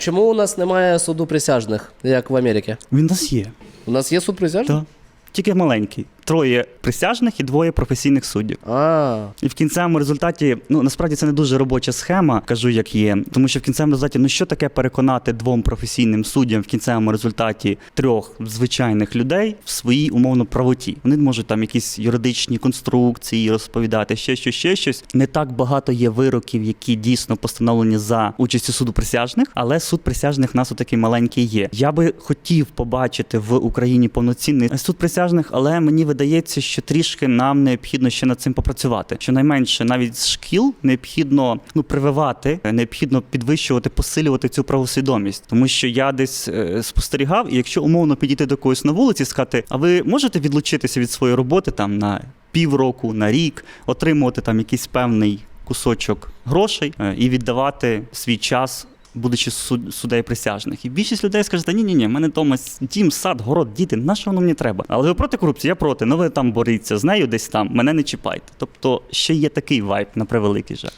Чому у нас немає суду присяжних, як в Америці? Він у нас є. У нас є суд присяжних? Так. Тільки маленький. Троє присяжних і двоє професійних суддів. А, І в кінцевому результаті, ну насправді це не дуже робоча схема, кажу, як є. Тому що в кінцевому результаті, ну що таке переконати двом професійним суддям в кінцевому результаті трьох звичайних людей в своїй умовно правоті. Вони можуть там якісь юридичні конструкції розповідати, ще щось, ще щось. Не так багато є вироків, які дійсно постановлені за участю суду присяжних, але суд присяжних нас отакий маленький є. Я би хотів побачити в Україні повноцінний суд присяжних, але мені видається, що трішки нам необхідно ще над цим попрацювати. Щонайменше навіть з шкіл необхідно ну прививати, необхідно підвищувати, посилювати цю правосвідомість, тому що я десь е, спостерігав, і якщо умовно підійти до когось на вулиці і сказати, а ви можете відлучитися від своєї роботи там на півроку, на рік, отримувати там якийсь певний кусочок грошей е, і віддавати свій час. Будучи суд, судей присяжних, і більшість людей скаже, та ні, ні, ні, мене вдома дім, сад, город, діти, на що воно мені треба? Але ви проти корупції? Я проти. Ну ви там боріться з нею десь там, мене не чіпайте. Тобто ще є такий вайб на превеликий жаль.